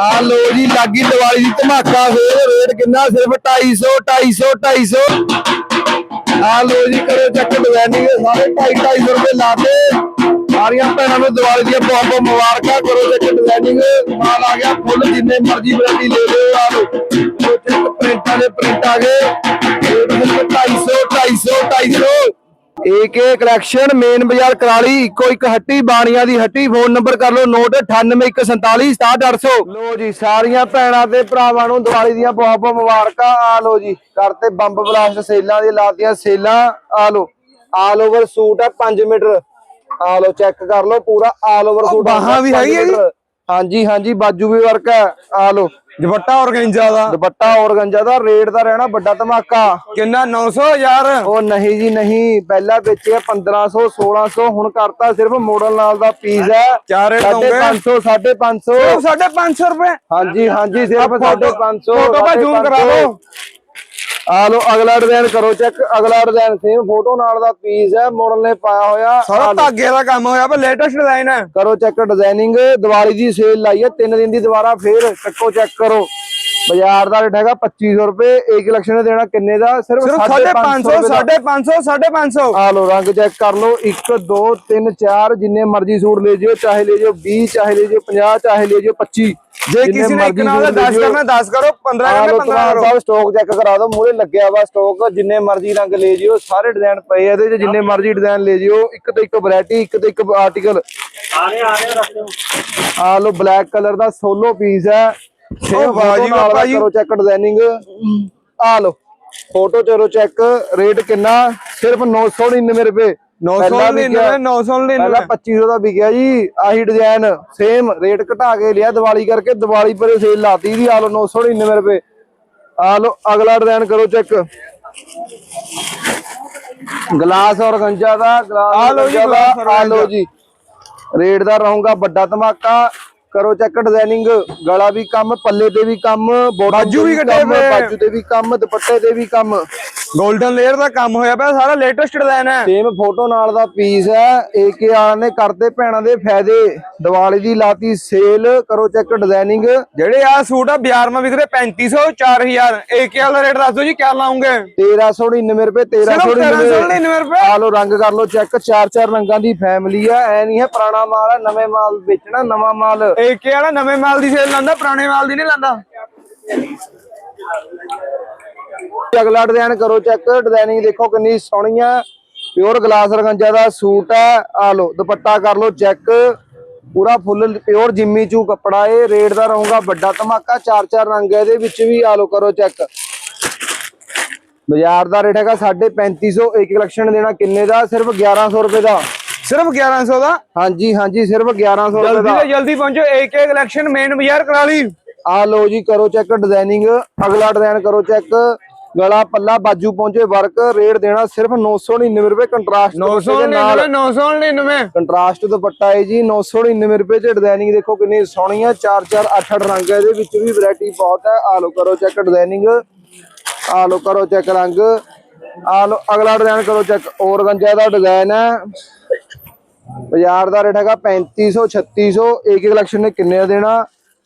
ਆ ਲੋ ਜੀ, ਲੱਗੀ ਦੀਵਾਲੀ ਦੀ ਧਮਾਕਾ ਫੇਰ ਰੇਟ ਕਿੰਨਾ? ਸਿਰਫ 250 250 250 ਆ ਲੋ ਜੀ, ਕਰੋ ਚੱਕ ਡਿਜ਼ਾਈਨਿੰਗ ਸਾਰੇ 250 250 ਰੁਪਏ ਲਾਤੇ ਸਾਰੀਆਂ ਭੈਣਾਂ ਨੂੰ ਦੀਵਾਲੀ ਦੀਆਂ ਬਹੁਤ ਬਹੁਤ ਮੁਬਾਰਕਾਂ, ਕਰੋ ਚੱਕ ਡਿਜ਼ਾਈਨਿੰਗ ਮਾਲ ਆ ਗਿਆ ਫੁੱਲ, ਜਿੰਨੇ ਮਰਜ਼ੀ ਵੈਰਾਈਟੀ ਲੈ ਲਿਓ ਆ ਲੋ ਪ੍ਰਿੰਟਾਂ ਦੇ ਪ੍ਰਿੰਟ ਆ ਗਏ। ਰੇਟ ਸਿਰਫ 250 250 250 ਏਕੇ ਕਲੈਕਸ਼ਨ ਮੇਨ ਬਾਜ਼ਾਰ ਕਰਾਲੀ ਇੱਕੋ ਇੱਕ ਹੱਟੀ ਬਾਣੀਆਂ ਦੀ ਹੱਟੀ ਫੋਨ ਨੰਬਰ ਕਰ ਲਓ ਨੋਟ 9814466800 ਲੋ ਜੀ ਸਾਰੀਆਂ ਭੈਣਾਂ ਤੇ ਭਰਾਵਾਂ ਨੂੰ ਦੀਵਾਲੀ ਦੀਆਂ ਬਹੁਤ ਬਹੁਤ ਮੁਬਾਰਕਾਂ ਆ ਲੋ ਜੀ ਕਰਤੇ ਬੰਬ ਬਲਾਸਟ ਸੇਲਾਂ ਦੀ ਲਾਤੀਆਂ ਸੇਲਾਂ ਆ ਲੋ ਆਲ ਓਵਰ ਸੂਟ ਹੈ 5 ਮੀਟਰ। ਆ ਲੋ ਚੈੱਕ ਕਰ ਲੋ ਪੂਰਾ ਆਲ ਓਵਰ ਸੂਟ ਬਾਹਾਂ ਵੀ ਹੈਗੀ ਹੈ ਜੀ? ਹਾਂਜੀ ਹਾਂਜੀ ਬਾਜੂ ਵੀ ਵਰਕ ਹੈ। ਆ ਲੋ ਦੁਪੱਟਾ ਔਰਗੈਂਜਾ ਦਾ। ਦੁਪੱਟਾ ਔਰਗੰਜਾ ਦਾ ਰੇਟ ਦਾ ਰਹਿਣਾ ਵੱਡਾ ਧਮਾਕਾ। ਕਿੰਨਾ? 900 ਹਜ਼ਾਰ? ਉਹ ਨਹੀਂ ਜੀ ਨਹੀਂ। ਪਹਿਲਾਂ ਵੇਚਿਆ 1500 1600 ਹੁਣ ਕਰਤਾ ਸਿਰਫ ਮਾਡਲ ਨਾਲ ਦਾ ਪੀਸ ਹੈ। ਕਿਆ ਰੇਟ ਦਓਗੇ? 550 550 ਸਾਢੇ 500 ਰੁਪਏ? ਹਾਂਜੀ ਹਾਂਜੀ ਸਿਰਫ 550 ਫੋਟੋ ਪਾ ਜ਼ੂਮ ਕਰਾ ਲਓ। ਆ ਲੋ ਅਗਲਾ ਡਿਜ਼ਾਈਨ ਕਰੋ ਚੈੱਕ ਅਗਲਾ ਡਿਜ਼ਾਈਨ ਸੇਮ ਫੋਟੋ ਨਾਲ ਦਾ ਪੀਸ ਹੈ ਮਾਡਲ ਨੇ ਪਾਇਆ ਹੋਇਆ। ਸਾਰਾ ਧਾਗੇ ਦਾ ਕੰਮ ਹੋਇਆ ਪਰ ਲੇਟੈਸਟ ਡਿਜ਼ਾਈਨ ਹੈ। ਕਰੋ ਚੈੱਕ ਡਿਜ਼ਾਈਨਿੰਗ ਦੀਵਾਲੀ ਦੀ ਸੇਲ ਲਾਈ ਹੈ 3 ਦਿਨ ਦੀ ਦੁਬਾਰਾ ਫੇਰ ਚੱਕੋ ਚੈੱਕ ਕਰੋ। ਬਾਜ਼ਾਰ ਦਾ ਰੇਟ ਹੈਗਾ 2500 ਰੁਪਏ ਇੱਕ ਕਲੈਕਸ਼ਨ ਨੇ ਦੇਣਾ ਕਿੰਨੇ ਦਾ? ਸਿਰਫ ਸਿਰਫ 550 ਰੁਪਏ ਦਾ। 550 550 ਆ ਲੋ ਰੰਗ ਚੈੱਕ ਕਰ ਲੋ 1 2 3 4 ਜਿੰਨੇ ਮਰਜ਼ੀ ਸੂਟ ਲੈ ਜਿਓ ਚਾਹੇ ਲੈ ਜਿਓ 20 ਚਾਹੇ ਲੈ ਜਿਓ 50 ਚਾਹੇ ਲੈ ਜਿਓ 25 ਜੇ ਕਿਸੇ ਨੇ ਇੱਕ ਨਾਲ ਸੂਟ ਲੈ 10 ਜਿਓ। ਕਰਨਾ 10 ਕਰੋ 15 ਆ ਕਰਨਾ ਲੋ 15 ਤਮਾਮ ਕਰੋ। ਸਾਹਿਬ ਸਟਾਕ ਚੈੱਕ ਕਰਾ ਦਿਓ ਮੂਰੇ ਲੱਗਿਆ ਵਾ ਸਟਾਕ ਜਿੰਨੇ ਮਰਜ਼ੀ ਰੰਗ ਲੈ ਜਿਓ ਸਾਰੇ ਡਿਜ਼ਾਈਨ ਪਏ ਆ ਇਹਦੇ 'ਚ ਜਿੰਨੇ ਮਰਜ਼ੀ ਡਿਜ਼ਾਈਨ ਲੈ ਜਿਓ ਇੱਕ ਤੋਂ ਇੱਕ ਵੈਰਾਈਟੀ ਇੱਕ ਤੋਂ ਇੱਕ ਆਰਟੀਕਲ ਆ ਲੋ ਬਲੈਕ ਕਲਰ ਦਾ ਸੋਲੋ ਪੀਸ ਹੈ। ਉਹ ਵਾਹ ਜੀ ਵਾਹ ਭਾਜੀ। ਕਰੋ ਚੈੱਕ ਡਿਜ਼ਾਈਨਿੰਗ ਆ ਲੋ ਫੋਟੋ ਚਲੋ ਚੈੱਕ ਰੇਟ ਕਿੰਨਾ? ਸਿਰਫ 999 ਰੁਪਏ। ਪਹਿਲਾਂ ਵੀ 999 ਕਿਹਾ- 999 ਪਹਿਲਾਂ 2500 ਦਾ ਵਿਕਿਆ ਜੀ। ਆਹੀ ਡਿਜ਼ਾਈਨ ਸੇਮ ਰੇਟ ਘਟਾ ਕੇ ਲਿਆ ਦੀਵਾਲੀ ਕਰਕੇ। ਦੀਵਾਲੀ ਪਰੇ ਸੇਲ ਲਾਤੀ ਦੀ ਆ ਲੋ 999 ਰੁਪਏ। ਆ ਲੋ ਅਗਲਾ ਡਿਜ਼ਾਈਨ ਕਰੋ ਚੈੱਕ ਗਲਾਸ ਔਰ ਗੰਜਾ ਦਾ ਗਲਾਸ ਆ ਜੀ, ਲੋ। ਜੀ। ਰੇਟ ਦਾ ਰਹੂਗਾ ਵੱਡਾ ਧਮਾਕਾ। ਕਰੋ ਚੈੱਕ ਡਿਜ਼ਾਈਨਿੰਗ ਗਲਾ ਵੀ ਕੰਮ ਪੱਲੇ ਤੇ ਵੀ ਕੰਮ ਬਾਜੂ ਵੀ ਕੰਮ, ਹੋਏ। ਬਾਜੂ ਤੇ ਵੀ ਕੰਮ ਦੁਪੱਟੇ ਤੇ ਵੀ ਕੰਮ 골ਡਨ ਲੇਅਰ ਦਾ ਕੰਮ ਹੋਇਆ ਪਿਆ ਸਾਰਾ ਲੇਟੈਸਟ ਡਿਜ਼ਾਈਨ ਹੈ। ਸੇਮ ਫੋਟੋ ਨਾਲ ਦਾ ਪੀਸ ਹੈ ਏਕੇ ਵਾਲਿਆਂ ਨੇ ਕਰਦੇ ਭੈਣਾਂ ਦੇ ਫਾਇਦੇ। ਦੀਵਾਲੀ ਦੀ ਲਾਤੀ ਸੇਲ ਕਰੋ ਚੈੱਕ ਡਿਜ਼ਾਈਨਿੰਗ ਜਿਹੜੇ ਆ ਸੂਟ ਆ ਬਾਜ਼ਾਰ ਮਾ ਵਿਕਦੇ 3500 4000 ਏਕੇ ਵਾਲਾ ਰੇਟ ਦੱਸ ਦਿਓ ਜੀ ਕਿਆ ਲਾਉਂਗੇ? 1399 ਰੁਪਏ ਸਿਰਫ 1399 1399 ਰੁਪਏ? ਆ ਲੋ ਰੰਗ ਕਰ ਲੋ ਚੈੱਕ ਚਾਰ ਚਾਰ ਰੰਗਾਂ ਦੀ ਫੈਮਿਲੀ ਆ ਐ ਨਹੀਂ ਹੈ ਪੁਰਾਣਾ ਮਾਲ ਹੈ ਨਵੇਂ ਮਾਲ ਵੇਚਣਾ ਨਵਾਂ ਮਾਲ। ਏਕੇ ਵਾਲਾ ਨਵੇਂ ਮਾਲ ਦੀ ਸੇਲ ਲਾਂਦਾ ਪੁਰਾਣੇ ਮਾਲ ਦੀ ਨਹੀਂ ਲਾਂਦਾ ਅਗਲਾ ਡਿਜ਼ਾਈਨ ਕਰੋ ਚੈੱਕ। ਡਿਜ਼ਾਈਨਿੰਗ ਦੇਖੋ ਕਿੰਨੀ ਸੋਹਣੀ ਆ। ਪਿਓਰ ਗਲਾਸ ਰੰਗੰਜਾ ਦਾ ਸੂਟ ਹੈ ਆ ਲੋ ਦੁਪੱਟਾ ਕਰ ਲੋ ਚੈੱਕ। ਪੂਰਾ ਫੁੱਲ ਪਿਓਰ ਜਿੰਮੀ ਚੂ ਕੱਪੜਾ ਇਹ ਰੇਟ ਦਾ ਰਹੂਗਾ ਵੱਡਾ ਧਮਾਕਾ ਚਾਰ ਚਾਰ ਰੰਗ ਹੈ ਇਹਦੇ ਵਿੱਚ ਵੀ। ਆ ਲੋ ਕਰੋ ਚੈੱਕ। ਬਾਜ਼ਾਰ ਦਾ ਰੇਟ ਹੈਗਾ 3550 ਇੱਕ ਕਲੈਕਸ਼ਨ ਦੇਣਾ ਕਿੰਨੇ ਦਾ? ਸਿਰਫ 1100 ਰੁਪਏ ਦਾ। ਸਿਰਫ 1100 ਦਾ? ਹਾਂਜੀ ਹਾਂਜੀ ਸਿਰਫ 1100 ਰੁਪਏ ਜਲਦੀ ਦਾ ਤੋਂ ਜਲਦੀ ਪਹੁੰਚੋ। ਏਕੇ ਕਲੈਕਸ਼ਨ ਮੇਨ ਬਾਜ਼ਾਰ ਕਰਾਲੀ। ਆ ਲੋ ਜੀ ਕਰੋ ਚੈੱਕ। ਡਿਜ਼ਾਈਨਿੰਗ ਅਗਲਾ ਡਿਜ਼ਾਈਨ ਕਰੋ ਚੈੱਕ। ਗਲਾ ਪੱਲਾ ਬਾਜੂ ਪਹੁੰਚੇ ਵਰਕ ਰੇਟ ਦੇਣਾ ਸਿਰਫ 999 ਰੁਪਏ ਕੰਟਰਾਸਟ 999 999 ਕੰਟਰਾਸਟ ਦੁਪੱਟਾ ਹੈ ਜੀ 999 ਰੁਪਏ ਚ ਡਿਜ਼ਾਈਨਿੰਗ ਦੇਖੋ ਕਿੰਨੀ ਸੋਹਣੀ ਆ 4 4 8 8 ਰੰਗ ਹੈ ਇਹਦੇ ਵਿੱਚ ਵੀ ਵੈਰਾਈਟੀ ਬਹੁਤ ਹੈ। ਆ ਲੋ ਕਰੋ ਚੈੱਕ ਡਿਜ਼ਾਈਨਿੰਗ ਆ ਲੋ ਕਰੋ ਚੈੱਕ ਰੰਗ ਆ ਲੋ ਅਗਲਾ ਡਿਜ਼ਾਈਨ ਕਰੋ ਚੈੱਕ ਔਰਗੰਜਾ ਦਾ ਡਿਜ਼ਾਈਨ ਹੈ। ਬਾਜ਼ਾਰ ਦਾ ਰੇਟ ਹੈਗਾ 3500 3600 ਇੱਕ ਕਲੈਕਸ਼ਨ ਨੇ ਕਿੰਨੇ ਦੇਣਾ?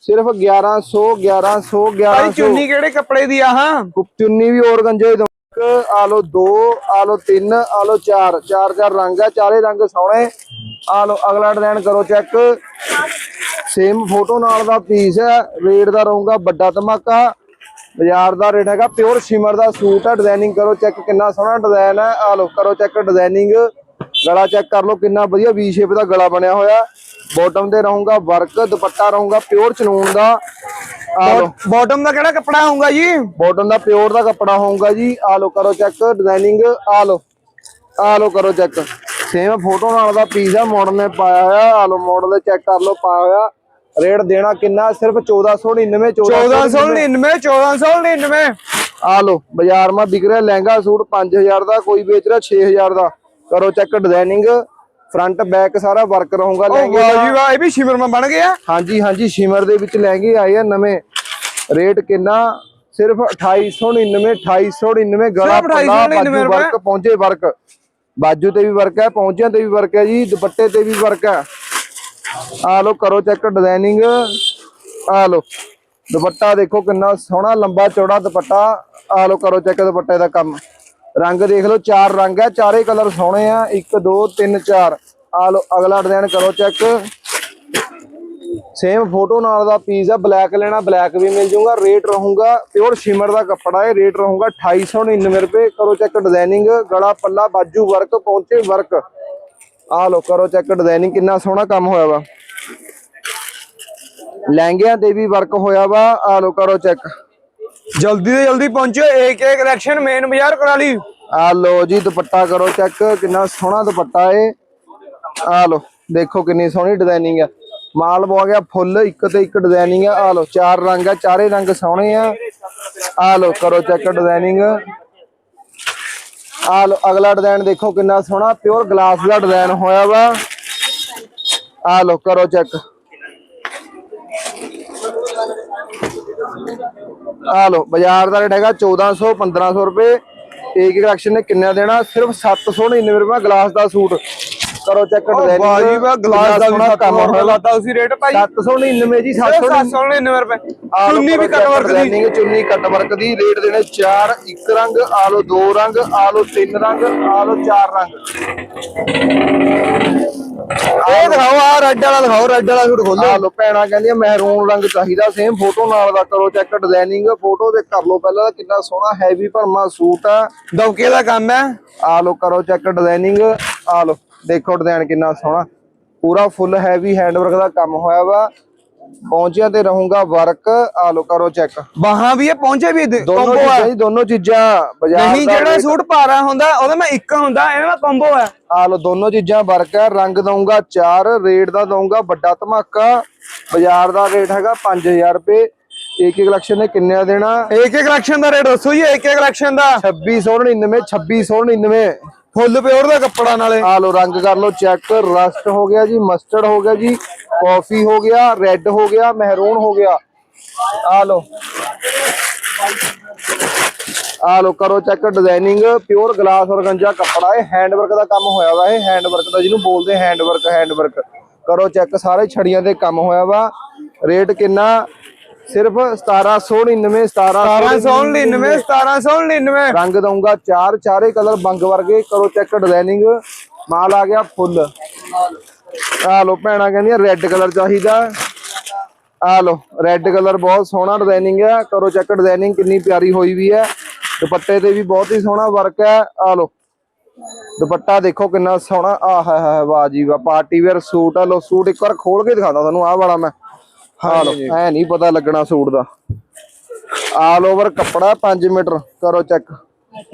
ਸਿਰਫ 1100 1100 ਭਾਈ 1100 ਚੁੰਨੀ ਕਿਹੜੇ ਕੱਪੜੇ ਦੀ ਆ ਹਾਂ? ਚੁੰਨੀ ਵੀ ਔਰਗੰਜੇ ਦੀ। ਦਵਾਂਗੇ। ਆ ਲੋ 2 ਆ ਲੋ 3 ਆ ਲੋ 4 ਚਾਰ ਚਾਰ ਰੰਗ ਆ ਚਾਰੇ ਰੰਗ ਸੋਹਣੇ। ਆ ਲੋ ਅਗਲਾ ਡਿਜ਼ਾਈਨ ਕਰੋ ਚੈੱਕ ਸੇਮ ਫੋਟੋ ਨਾਲ ਦਾ ਪੀਸ ਹੈ। ਰੇਟ ਦਾ ਰਹੂਗਾ ਵੱਡਾ ਧਮਾਕਾ। ਬਾਜ਼ਾਰ ਦਾ ਰੇਟ ਹੈਗਾ ਪਿਓਰ ਸ਼ਿਮਰ ਦਾ ਸੂਟ ਹੈ ਡਿਜ਼ਾਈਨਿੰਗ ਕਰੋ ਚੈੱਕ ਕਿੰਨਾ ਸੋਹਣਾ ਡਿਜ਼ਾਈਨ ਹੈ। ਆ ਲੋ ਕਰੋ ਚੈੱਕ ਡਿਜ਼ਾਈਨਿੰਗ ਗਲਾ ਚੈੱਕ ਕਰ ਲੋ ਕਿੰਨਾ ਵਧੀਆ ਵੀ ਸ਼ੇਪ ਦਾ ਗਲਾ ਬਣਿਆ ਹੋਇਆ ਬਾਟਮ ਤੇ ਰਹੂਗਾ ਵਰਕ ਦੁਪੱਟਾ ਰਹੂਗਾ ਪਿਓਰ ਚਨੂਨ ਦਾ। ਬਾਟਮ ਦਾ ਕਿਹੜਾ ਕੱਪੜਾ ਹੋਊਗਾ ਜੀ? ਬਾਟਮ ਦਾ ਪਿਓਰ ਦਾ ਕੱਪੜਾ ਹੋਊਗਾ ਜੀ। ਆ ਲੋ ਕਰੋ ਚੈੱਕ ਡਿਜ਼ਾਈਨਿੰਗ ਆ ਲੋ ਆ ਲੋ ਕਰੋ ਚੈੱਕ ਸੇਮ ਫੋਟੋ ਨਾਲ ਦਾ ਪੀਸ ਆ ਮਾਡਲ ਨੇ ਪਾਇਆ ਹੋਇਆ। ਆ ਲੋ ਮਾਡਲ ਚੈੱਕ ਕਰ ਲੋ ਪਾਇਆ ਹੋਇਆ। ਰੇਟ ਦੇਣਾ ਕਿੰਨਾ? ਸਿਰਫ 1499 1499 1499 ਆ ਲੋ ਬਾਜ਼ਾਰ ਮਾ ਵਿਕ ਰਿਹਾ ਲਹਿੰਗਾ ਸੂਟ 5000 ਦਾ ਕੋਈ ਵੇਚ ਰਿਹਾ 6000 ਦਾ। ਕਰੋ ਚੈੱਕ ਡਿਜ਼ਾਈਨਿੰਗ ਫਰੰਟ ਬੈਕ ਸਾਰਾ ਵਰਕ ਰਹੂਗਾ ਲਹਿੰਗੇ ਵਾਹ ਜੀ ਵਾਹ ਇਹ ਵੀ ਸ਼ਿਮਰ ਮਾ ਬਣ ਗਿਆ ਹਾਂਜੀ ਹਾਂਜੀ ਸ਼ਿਮਰ ਦੇ ਵਿੱਚ ਲਹਿੰਗੇ ਆਏ ਆ ਨਵੇਂ ਰੇਟ ਕਿੰਨਾ? ਸਿਰਫ 2899 2899 ਗਲਾ ਸਿਰਫ ਪੱਲਾ 2899 ਬਾਜੂ ਰੁਪਏ। ਵਰਕ ਪਹੁੰਚੇ ਵਰਕ ਬਾਜੂ ਤੇ ਵੀ ਵਰਕ ਹੈ ਪਹੁੰਚਿਆਂ ਤੇ ਵੀ ਵਰਕ ਹੈ ਜੀ ਦੁਪੱਟੇ ਤੇ ਵੀ ਵਰਕ ਹੈ। ਆ ਲੋ ਕਰੋ ਚੈੱਕ ਡਿਜ਼ਾਈਨਿੰਗ ਆ ਲੋ ਦੁਪੱਟਾ ਦੇਖੋ ਕਿੰਨਾ ਸੋਹਣਾ ਲੰਬਾ ਚੌੜਾ ਦੁਪੱਟਾ। ਆ ਲੋ ਕਰੋ ਚੈੱਕ ਦੁਪੱਟੇ ਦਾ ਕੰਮ। ਰੰਗ ਦੇਖ ਲਓ, ਚਾਰ ਰੰਗ ਹੈ, ਚਾਰੇ ਕਲਰ ਸੋਹਣੇ ਆ। 1 2 3 4 ਆ ਲਓ, ਅਗਲਾ ਡਿਜ਼ਾਈਨ ਕਰੋ ਚੈੱਕ ਸੇਮ ਫੋਟੋ ਨਾਲ ਦਾ ਪੀਸ ਆ ਬਲੈਕ ਲੈਣਾ ਬਲੈਕ ਵੀ ਮਿਲ ਜਾਊਗਾ ਰੇਟ ਰਹੂਗਾ। ਪਿਓਰ ਸ਼ਿਮਰ ਦਾ ਕੱਪੜਾ ਹੈ ਰੇਟ ਰਹੂਗਾ 2899 ਰੁਪਏ। ਕਰੋ ਚੈੱਕ ਡਿਜ਼ਾਈਨਿੰਗ ਗਲਾ ਪੱਲਾ, ਬਾਜੂ ਵਰਕ ਪੌਂਚੇ ਵਰਕ ਆ ਲੋ ਕਰੋ ਚੈੱਕ ਡਿਜ਼ਾਈਨਿੰਗ ਕਿੰਨਾ ਸੋਹਣਾ ਕੰਮ ਹੋਇਆ ਵਾ। ਲਹਿੰਗਿਆਂ ਦੇ ਵੀ ਵਰਕ ਹੋਇਆ ਵਾ। ਆ ਲੋ ਕਰੋ ਚੈੱਕ ਜਲਦੀ ਤੋਂ ਜਲਦੀ ਪਹੁੰਚੋ ਏਕ ਕਲੈਕਸ਼ਨ ਮੇਨ ਬਾਜ਼ਾਰ ਕਰਾਲੀ। ਆ ਲੋ ਜੀ, ਦੁਪੱਟਾ ਕਰੋ ਚੈੱਕ ਕਿੰਨਾ ਸੋਹਣਾ ਦੁਪੱਟਾ ਏ। ਆ ਲੋ ਦੇਖੋ ਕਿੰਨੀ ਸੋਹਣੀ ਡਿਜ਼ਾਈਨਿੰਗ ਆ। ਮਾਲ ਬੋ ਗਿਆ, ਫੁੱਲ, ਇੱਕ ਤੇ ਇੱਕ ਡਿਜ਼ਾਈਨਿੰਗ ਆ। ਆ ਲੋ ਚਾਰ ਰੰਗ ਆ, ਚਾਰੇ ਰੰਗ ਸੋਹਣੇ ਆ। ਆ ਲੋ ਕਰੋ ਚੈੱਕ ਡਿਜ਼ਾਈਨਿੰਗ ਆ ਲੋ ਅਗਲਾ ਡਿਜ਼ਾਈਨ ਦੇਖੋ ਕਿੰਨਾ ਸੋਹਣਾ ਪਿਓਰ ਗਲਾਸ ਦਾ ਡਿਜ਼ਾਈਨ ਹੋਇਆ ਵਾ। ਆ ਲੋ ਕਰੋ ਚੈੱਕ ਆ ਲੋ ਬਾਜ਼ਾਰ ਦਾ ਰੇਟ ਹੈਗਾ 1400 1500 ਰੁਪਏ। ਏਕ ਕਲੈਕਸ਼ਨ ਨੇ ਕਿੰਨਾ ਦੇਣਾ? ਸਿਰਫ 799 ਰੁਪਏ ਗਲਾਸ ਦਾ ਸੂਟ। ਕਰੋ ਚੈੱਕ ਡਿਜ਼ਾਈਨ ਬਾਜੀ ਵਾ ਗਲਾਸ ਦਾ ਵੀ ਕੰਮ ਹੋਇਆ ਲਾਤਾ ਉਸੇ ਰੇਟ ਭਾਈ। 799 ਜੀ 799 799 ਰੁਪਏ। ਚੁੰਨੀ ਵੀ ਕੱਟ ਵਰਕ ਦੀ ਚੁੰਨੀ ਕੱਟ ਵਰਕ ਦੀ ਰੇਟ ਦੇਣੇ 4 ਇੱਕ ਰੰਗ ਆ ਲੋ ਦੋ ਰੰਗ ਆ ਲੋ ਤਿੰਨ ਰੰਗ ਆ ਲੋ ਚਾਰ ਰੰਗ। ਇਹ ਦਿਖਾਓ ਆ ਰੈੱਡ ਵਾਲਾ ਦਿਖਾਓ ਰੈੱਡ ਵਾਲਾ ਸੂਟ ਖੋਲੋ। ਆ ਲੋ ਭੈਣਾ ਕਹਿੰਦੀਆਂ ਮਹਿਰੂਨ ਰੰਗ ਚਾਹੀਦਾ ਸੇਮ ਫੋਟੋ ਨਾਲ ਦਾ ਕਰੋ ਚੈੱਕ ਡਿਜ਼ਾਈਨਿੰਗ ਫੋਟੋ ਤੇ ਕਰ ਲੋ ਪਹਿਲਾਂ ਕਿੰਨਾ ਸੋਹਣਾ ਹੈਵੀ ਭਰਮਾ ਸੂਟ ਆ। ਦੌਕੇ ਦਾ ਕੰਮ ਹੈ। ਆ ਲੋ ਕਰੋ ਚੈੱਕ ਡਿਜ਼ਾਈਨਿੰਗ ਆ ਲੋ ਦੇਖੋ ਡਿਜ਼ਾਈਨ ਕਿੰਨਾ ਸੋਹਣਾ। ਪੂਰਾ ਫੁੱਲ ਹੈਵੀ ਹੈਂਡਵਰਕ ਦਾ ਕੰਮ ਹੋਇਆ ਵਾ। ਪਹੁੰਚਿਆਂ ਤੇ ਰਹੂਗਾ ਵਰਕ। ਆ ਲੋ ਕਰੋ ਚੈੱਕ ਬਾਹਾਂ ਵੀ ਇਹ ਪਹੁੰਚੇ ਵੀ ਦੋਨੋਂ ਕੰਬੋ ਚੀਜ਼ਾਂ ਦੋਨੋਂ ਚੀਜ਼ਾਂ ਬਾਜ਼ਾਰ ਨਹੀਂ ਦਾ ਜਿਹੜਾ ਸੂਟ ਭਾਰਾ ਹੁੰਦਾ ਉਹਦਾ ਮੈਂ ਇੱਕ ਹੁੰਦਾ ਇਹਦਾ ਮੈਂ ਕੰਬੋ ਹੈ ਆ ਲੋ ਦੋਨੋਂ ਚੀਜ਼ਾਂ ਵਰਕ ਹੈ ਰੰਗ ਦਊਂਗਾ 4 ਰੇਟ ਦਾ ਦਊਂਗਾ ਵੱਡਾ ਧਮਾਕਾ। ਬਾਜ਼ਾਰ ਦਾ ਰੇਟ ਹੈਗਾ 5000 ਰੁਪਏ। ਇੱਕ ਇੱਕ ਕਲੈਕਸ਼ਨ ਨੇ ਕਿੰਨੇ ਦਾ ਦੇਣਾ? ਇੱਕ ਇੱਕ ਕਲੈਕਸ਼ਨ ਦਾ ਰੇਟ ਦੱਸੋ ਜੀ ਇੱਕ ਇੱਕ ਕਲੈਕਸ਼ਨ ਦਾ। 2699 2699 ਫੁੱਲ ਪਿਓਰ ਦਾ ਕੱਪੜਾ ਨਾਲੇ। ਆ ਲੋ ਰੰਗ ਕਰ ਲੋ ਚੈੱਕ ਰਸਟ ਹੋ ਗਿਆ ਜੀ ਮਸਟਰਡ ਹੋ ਗਿਆ ਜੀ ਕਾਫੀ ਹੋ ਗਿਆ ਰੈੱਡ ਹੋ ਗਿਆ ਮਹਿਰੂਨ ਹੋ ਗਿਆ। ਆ ਲੋ ਆ ਲੋ ਕਰੋ check designing pure glass organza ਕੱਪੜਾ ਹੈ ਹੈਂਡਵਰਕ ਦਾ ਕੰਮ ਹੋਇਆ ਵਾ, ਇਹ ਹੈਂਡਵਰਕ ਦਾ ਜਿਹਨੂੰ ਬੋਲਦੇ ਹੈਂਡ ਵਰਕ ਹੈਂਡ ਵਰਕ ਕਰੋ ਚੈੱਕ ਸਾਰੇ ਛੜੀਆਂ ਤੇ ਕੰਮ ਹੋਇਆ ਵਾ। ਰੇਟ ਕਿੰਨਾ? ਸਿਰਫ 1799 1799 1799 ਰੰਗ ਦਊਂਗਾ ਚਾਰ ਚਾਰੇ ਕਲਰ ਬੰਗ ਵਰਗੇ। ਕਰੋ ਚੈੱਕ ਡਿਜ਼ਾਈਨਿੰਗ। ਮਾਲ ਆ ਗਿਆ ਫੁੱਲ। ਆ ਲੋ ਭੈਣਾ ਕਹਿੰਦੀਆਂ ਰੈੱਡ ਕਲਰ ਚਾਹੀਦਾ। ਆ ਲੋ ਰੈੱਡ ਕਲਰ ਬਹੁਤ ਸੋਹਣਾ ਡਿਜ਼ਾਈਨਿੰਗ ਹੈ। ਕਰੋ ਚੈੱਕ ਡਿਜ਼ਾਈਨਿੰਗ ਕਿੰਨੀ ਪਿਆਰੀ ਹੋਈ ਵੀ ਹੈ। ਦੁਪੱਟੇ ਤੇ ਵੀ ਬਹੁਤ ਹੀ ਸੋਹਣਾ ਵਰਕ ਹੈ। ਆ ਲੋ ਦੁਪੱਟਾ ਦੇਖੋ ਕਿੰਨਾ ਸੋਹਣਾ। ਆ ਹੈ ਹੈ ਵਾਹ ਜੀ ਵਾਹ ਪਾਰਟੀ ਵੇਅਰ ਸੂਟ। ਆ ਲੋ ਸੂਟ ਇੱਕ ਵਾਰ ਖੋਲ ਕੇ ਦਿਖਾਦਾ ਤੁਹਾਨੂੰ ਆਹ ਵਾਲਾ ਮੈਂ। ਹਾਂ ਲੋ ਐ ਨਹੀਂ ਪਤਾ ਲੱਗਣਾ ਸੂਟ ਦਾ। ਆਲ ਓਵਰ ਕੱਪੜਾ 5 ਮੀਟਰ ਕਰੋ ਚੈੱਕ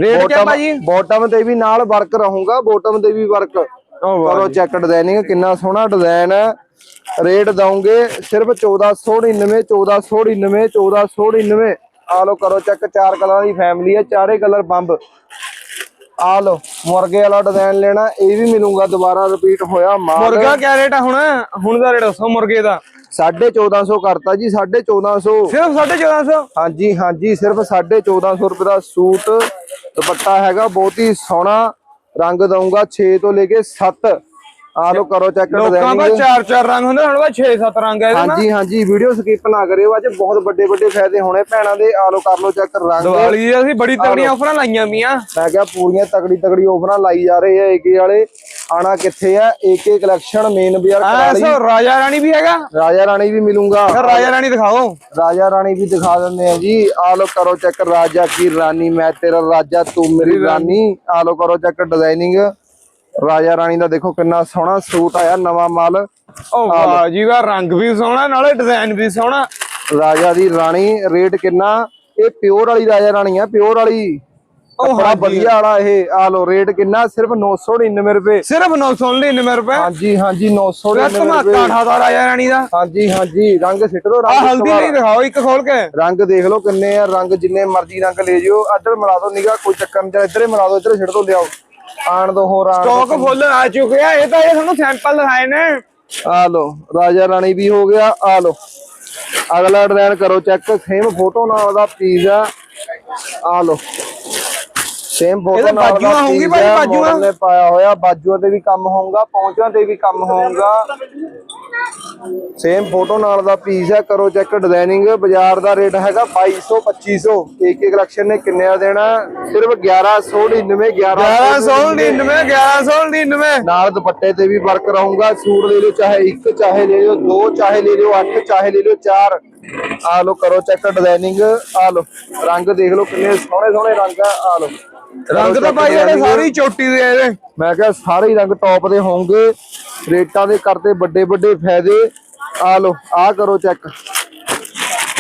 ਰੇਟ ਕਿਆ ਭਾਜੀ? ਬਾਟਮ ਤੇ ਵੀ ਨਾਲ ਵਰਕ ਰਹੂਗਾ ਬਾਟਮ ਤੇ ਵੀ ਵਰਕ ਕਰੋ ਚੈੱਕ ਡਿਜ਼ਾਈਨਿੰਗ ਕਿੰਨਾ ਸੋਹਣਾ ਡਿਜ਼ਾਈਨ ਹੈ। ਰੇਟ ਦਵਾਂਗੇ ਸਿਰਫ 1499 1499 1499 ਆ ਲੋ ਕਰੋ ਚੈੱਕ ਚਾਰ ਕਲਰਾਂ ਦੀ ਫੈਮਿਲੀ ਹੈ ਚਾਰੇ ਕਲਰ ਬੰਬ। ਆ ਲੋ ਮੁਰਗੇ ਵਾਲਾ ਡਿਜ਼ਾਈਨ ਲੈਣਾ ਇਹ ਵੀ ਮਿਲੂਗਾ ਦੁਬਾਰਾ ਰਿਪੀਟ ਹੋਇਆ ਮਾਲ। ਮੁਰਗਾ ਕਿਆ ਰੇਟ ਆ ਹੁਣ? ਹੁਣ ਦਾ ਰੇਟ ਦੱਸੋ ਮੁਰਗੇ ਦਾ। 1450 ਕਰਤਾ ਜੀ 1450 ਸਿਰਫ 1450 ਹਾਂਜੀ ਹਾਂਜੀ ਸਿਰਫ 1450 ਰੁਪਏ ਦਾ ਸੂਟ ਦੁਪੱਟਾ ਹੈਗਾ ਬਹੁਤ ਹੀ ਸੋਹਣਾ। ਰੰਗ ਦਊਂਗਾ 6 ਤੋਂ ਲੈ ਕੇ 7 ਆ ਲੋ ਕਰੋ ਚੈੱਕ ਲੋਕਾਂ ਡਿਜ਼ਾਈਨਿੰਗ ਚਾਰ ਚਾਰ ਰੰਗ ਹੁੰਦੇ ਹੁਣ ਬਾਅਦ 6-7 ਰੰਗ ਹੈ ਇਹਦੇ ਨਾਲ। ਹਾਂਜੀ ਹਾਂਜੀ ਵੀਡੀਓ ਸਕਿਪ ਨਾ ਕਰਿਓ ਅੱਜ ਬਹੁਤ ਵੱਡੇ ਵੱਡੇ ਫਾਇਦੇ ਹੋਣੇ ਭੈਣਾਂ ਦੇ। ਆ ਲੋ ਕਰ ਲੋ ਚੈੱਕ ਰੰਗ। ਦੀਵਾਲੀ ਦੀ ਅਸੀਂ ਬੜੀ ਤਗੜੀਆਂ ਆਫਰਾਂ ਲਾਈਆਂ ਮੀਆਂ। ਮੈਂ ਕਿਹਾ ਪੂਰੀਆਂ ਤਗੜੀ ਤਗੜੀ ਆਫਰਾਂ ਲਾਈ ਜਾ ਰਹੇ ਆ ਏਕੇ ਵਾਲੇ। ਆਣਾ ਕਿੱਥੇ ਆ? ਏਕੇ ਕਲੈਕਸ਼ਨ ਮੇਨ ਬਾਜ਼ਾਰ ਕਰਾਲੀ। ਸੋ ਰਾਜਾ ਰਾਣੀ ਵੀ ਹੈਗਾ? ਰਾਜਾ ਰਾਣੀ ਵੀ ਮਿਲੂੰਗਾ। ਰਾਜਾ ਰਾਣੀ ਦਿਖਾਓ। ਰਾਜਾ ਰਾਣੀ ਵੀ ਦਿਖਾ ਦਿੰਦੇ ਆ ਜੀ। ਆ ਲੋ ਕਰੋ ਚੈੱਕ ਰਾਜਾ ਕੀ ਰਾਣੀ ਮੈਂ ਤੇਰਾ ਰਾਜਾ ਤੂੰ ਮੇਰੀ ਰਾਣੀ। ਆ ਲੋ ਕਰੋ ਚੈੱਕ ਡਿਜ਼ਾਈਨਿੰਗ ਰਾਜਾ ਰਾਣੀ ਦਾ ਦੇਖੋ ਕਿੰਨਾ ਸੋਹਣਾ ਸੂਟ ਆਇਆ ਨਵਾਂ ਮਾਲ। ਓ ਵਾਹ ਜੀ ਵਾਹ ਰੰਗ ਵੀ ਸੋਹਣਾ ਨਾਲੇ ਡਿਜ਼ਾਈਨ ਵੀ ਸੋਹਣਾ। ਰਾਜਾ ਦੀ ਰਾਣੀ ਰੇਟ ਕਿੰਨਾ? ਇਹ ਪਿਓਰ ਵਾਲੀ ਰਾਜਾ ਰਾਣੀ ਆ ਪਿਓਰ ਵਾਲੀ। ਉਹ ਬੜਾ ਵਧੀਆ ਵਾਲਾ ਇਹ। ਆ ਲੋ ਰੇਟ ਕਿੰਨਾ? ਸਿਰਫ 999 ਰੁਪਏ। ਸਿਰਫ 999 ਰੁਪਏ। ਹਾਂਜੀ ਹਾਂਜੀ 999 ਰਤ ਰੁਪਏ। ਮਾਤਾ ਠਾਦਾ ਰਾਜਾ ਰਾਣੀ ਦਾ। ਹਾਂਜੀ ਹਾਂਜੀ ਰੰਗ ਸਿੱਟ ਦੋ ਆ ਰੰਗ ਹਲਦੀ ਸਵਾਲ। ਨਹੀਂ ਦਿਖਾਓ ਇੱਕ ਖੋਲ ਕੇ। ਰੰਗ ਦੇਖ ਲਓ ਕਿੰਨੇ ਆ ਰੰਗ ਜਿੰਨੇ ਮਰਜ਼ੀ ਰੰਗ ਲੈ ਜਿਓ। ਇੱਧਰ ਮਿਲਾ ਦਿਓ ਨਿਗਾ ਕੋਈ ਚੱਕਰ ਨਹੀਂ ਇੱਧਰ ਮਿਲਾ ਦਿਓ ਇੱਧਰ ਛੱਡ ਦੋ ਲਿਆਓ। ਆਣ ਦੋ ਹੋਰ ਆਣ ਸਟਾਕ ਫੁੱਲ ਆ ਚੁੱਕਿਆ ਇਹ ਤਾਂ ਇਹ ਤੁਹਾਨੂੰ ਸੈਂਪਲ ਦਿਖਾਏ ਨੇ। ਆ ਲੋ ਰਾਜਾ ਰਾਣੀ ਵੀ ਹੋ ਗਿਆ ਆ ਲੋ ਅਗਲਾ ਡਿਜ਼ਾਈਨ ਕਰੋ ਚੈੱਕ ਸੇਮ ਫੋਟੋ ਨਾਲ ਦਾ ਪੀਸ ਆ। ਆ ਲੋ ਸੇਮ ਫੋਟੋ ਇਹਦੇ ਬਾਜੂਆਂ ਹੋਊਗੀ ਭਾਈ, ਬਾਜੂਆਂ? ਨੇ ਪਾਇਆ ਹੋਇਆ ਬਾਜੂਆਂ ਤੇ ਵੀ ਕੰਮ ਹੋਊਗਾ ਪੌਂਚਾਂ ਤੇ ਵੀ ਕੰਮ ਹੋਊਗਾ। ਸੇਮ ਫੋਟੋ ਨਾਲ ਦਾ ਪੀਸ ਹੈ, ਕਰੋ ਚੈੱਕ ਡਿਜ਼ਾਈਨਿੰਗ ਬਾਜ਼ਾਰ ਦਾ ਰੇਟ ਹੈਗਾ 2200 2500 ਏਕੇ ਕਲੈਕਸ਼ਨ ਨੇ ਕਿੰਨੇ ਦਾ ਦੇਣਾ? ਸਿਰਫ 1199 1199 1199 ਨਾਲ ਦੁਪੱਟੇ ਤੇ ਵੀ ਵਰਕ ਰਹੂਗਾ ਸੂਟ ਲੈ ਲਿਓ, ਚਾਹੇ ਇੱਕ, ਚਾਹੇ ਲੈ ਲਿਓ, ਦੋ, ਚਾਹੇ ਲੈ ਲਿਓ, ਅੱਠ, ਚਾਹੇ ਲੈ ਲਿਓ, ਚਾਰ। ਆ ਲੋ ਕਰੋ ਚੈੱਕ ਡਿਜ਼ਾਈਨਿੰਗ ਆ ਲੋ ਰੰਗ ਦੇਖ ਲਓ ਕਿੰਨੇ ਸੋਹਣੇ ਸੋਹਣੇ ਰੰਗ ਆ ਆ ਲੋ ਰੰਗ ਤਾਂ ਭਾਈ ਇਹਦੇ ਸਾਰੀ ਚੋਟੀ ਦੇ ਇਹਦੇ। ਮੈਂ ਕਿਹਾ ਸਾਰੇ ਹੀ ਰੰਗ ਟੌਪ ਦੇ ਹੋਣਗੇ। ਰੇਟਾਂ ਦੇ ਕਰਦੇ ਵੱਡੇ ਵੱਡੇ ਫਾਇਦੇ। ਆ ਲੋ ਆ ਕਰੋ ਚੈੱਕ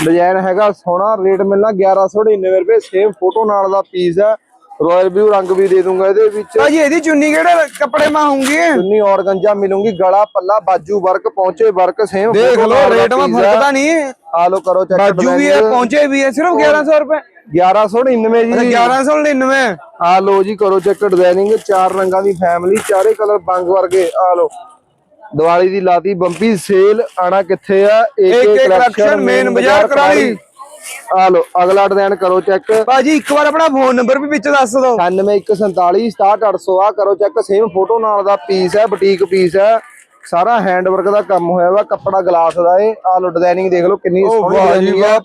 ਡਿਜ਼ਾਈਨ ਹੈਗਾ ਸੋਹਣਾ ਰੇਟ ਮਿਲਣਾ 1199 ਰੁਪਏ। ਸੇਮ ਫੋਟੋ ਨਾਲ ਦਾ ਪੀਸ ਹੈ। ਰਾਇਲ ਬਲੂ ਰੰਗ ਵੀ ਦੇ ਦੂੰਗਾ ਇਹਦੇ ਵਿੱਚ। ਭਾਜੀ ਇਹਦੀ ਚੁੰਨੀ ਕਿਹੜੇ ਕੱਪੜੇ ਮਾ ਹੋਊਗੀ ਚੁੰਨੀ ਔਰਗੰਜਾ ਮਿਲੂਗੀ ਗਲਾ ਪੱਲਾ ਬਾਜੂ ਵਰਕ ਪਹੁੰਚੇ ਵਰਕ ਸੇਮ ਦੇਖ ਲਓ ਰੇਟ ਮਾ ਫ਼ਰਕ ਤਾਂ ਨਹੀਂ। ਆ ਲੋ ਕਰੋ ਚੈੱਕ ਬਾਜੂ ਵੀ ਹੈ ਪਹੁੰਚੇ ਵੀ ਹੈ ਸਿਰਫ 1100 ਰੁਪਏ। 1199 ਜੀ। 1199 ਆ ਲੋ ਜੀ ਕਰੋ ਚੈੱਕ ਡਿਜ਼ਾਈਨਿੰਗ ਚਾਰ ਰੰਗਾਂ ਦੀ ਫੈਮਿਲੀ ਚਾਰੇ ਕਲਰ ਬੰਗ ਵਰਗੇ ਆ ਲੋ ਦੀਵਾਲੀ ਦੀ ਲਾਤੀ ਬੰਪੀ ਸੇਲ ਆਣਾ ਕਿੱਥੇ ਆ? AK collection, main ਬਾਜ਼ਾਰ ਕਰਾਲੀ। ਆ ਲੋ ਅਗਲਾ ਡਿਜ਼ਾਈਨ ਕਰੋ ਚੈੱਕ ਭਾਜੀ ਇੱਕ ਵਾਰ ਆਪਣਾ ਫੋਨ ਨੰਬਰ ਵੀ ਵਿੱਚ ਦੱਸ ਦਿਓ। 9147 67800 ਆ ਕਰੋ ਚੈੱਕ ਸੇਮ ਫੋਟੋ ਨਾਲ ਦਾ ਪੀਸ ਹੈ ਬੁਟੀਕ ਪੀਸ ਹੈ। ਸਾਰਾ ਹੈਂਡ ਵਰਕ ਦਾ ਕੰਮ ਹੋਇਆ ਵਾ ਕੱਪੜਾ ਗਲਾਸ ਦਾ ਏ ਆ ਲੋ ਡਿਜ਼ਾਈਨਿੰਗ ਦੇਖ ਲਓ ਕਿੰਨੀ ਸੋਹਣੀ ਹੈ।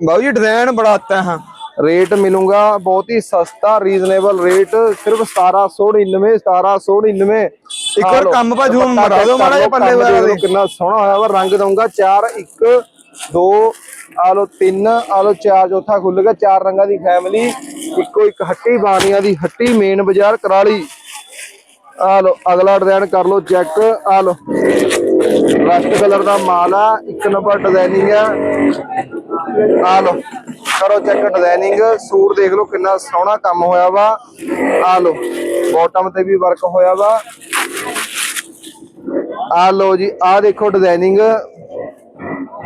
ਬਾਊ ਜੀ ਡਿਜ਼ਾਈਨ ਬੜਾ ਆਤਾ ਹੈ। ਰੇਟ ਮਿਲੂਗਾ ਬਹੁਤ ਹੀ ਸਸਤਾ ਰੀਜ਼ਨੇਬਲ ਰੇਟ ਸਿਰਫ 1799 1799 ਇੱਕ ਵਾਰ ਕੰਮ ਭਾ ਜ਼ੂਮ ਮਰਾ ਦਿਓ ਮਾੜਾ ਜਿਹਾ ਪੱਲੇ ਦੇ। ਕਿੰਨਾ ਸੋਹਣਾ ਹੋਇਆ ਵਾ। ਰੰਗ ਦਊਂਗਾ 4 1 2 ਆ ਲੋ ਤਿੰਨ, ਆ ਲੋ 4 ਚੌਥਾ ਖੁੱਲ ਗਿਆ, ਚਾਰ ਰੰਗਾਂ ਦੀ ਫੈਮਿਲੀ ਇੱਕੋ ਇੱਕ ਹੱਟੀ ਬਾਣੀਆਂ ਦੀ ਹੱਟੀ ਮੇਨ ਬਾਜ਼ਾਰ ਕਰਾਲੀ। ਆ ਲੋ ਅਗਲਾ ਡਿਜ਼ਾਈਨ ਕਰ ਲੋ ਚੈੱਕ ਆ ਲੋ ਰਸਟ ਕਲਰ ਦਾ ਮਾਲ ਆ, ਇੱਕ ਨੰਬਰ ਡਿਜ਼ਾਈਨਿੰਗ ਆ। ਆ ਲੋ ਕਰੋ ਚੈੱਕ ਡਿਜ਼ਾਈਨਿੰਗ ਸੂਟ ਦੇਖ ਲਓ ਕਿੰਨਾ ਸੋਹਣਾ ਕੰਮ ਹੋਇਆ ਵਾ। ਆ ਲੋ ਬਾਟਮ ਤੇ ਵੀ ਵਰਕ ਹੋਇਆ ਵਾ। ਆ ਲੋ ਜੀ, ਆ ਦੇਖੋ ਡਿਜ਼ਾਈਨਿੰਗ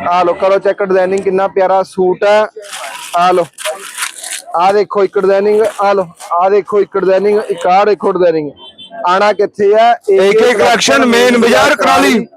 ਆ ਲੋ ਕਰੋ ਚੈੱਕ ਡਿਜ਼ਾਈਨਿੰਗ ਕਿੰਨਾ ਪਿਆਰਾ ਸੂਟ ਹੈ। ਆ ਲੋ ਆ ਦੇਖੋ ਇੱਕ ਡਿਜ਼ਾਈਨਿੰਗ ਆ ਲੋ ਆ ਦੇਖੋ ਇੱਕ ਡਿਜ਼ਾਈਨਿੰਗ ਇੱਕ ਆ ਦੇਖੋ ਡਿਜ਼ਾਈਨਿੰਗ ਆਣਾ ਕਿੱਥੇ ਆ AK collection, main ਬਾਜ਼ਾਰ, ਕਰਾਲੀ।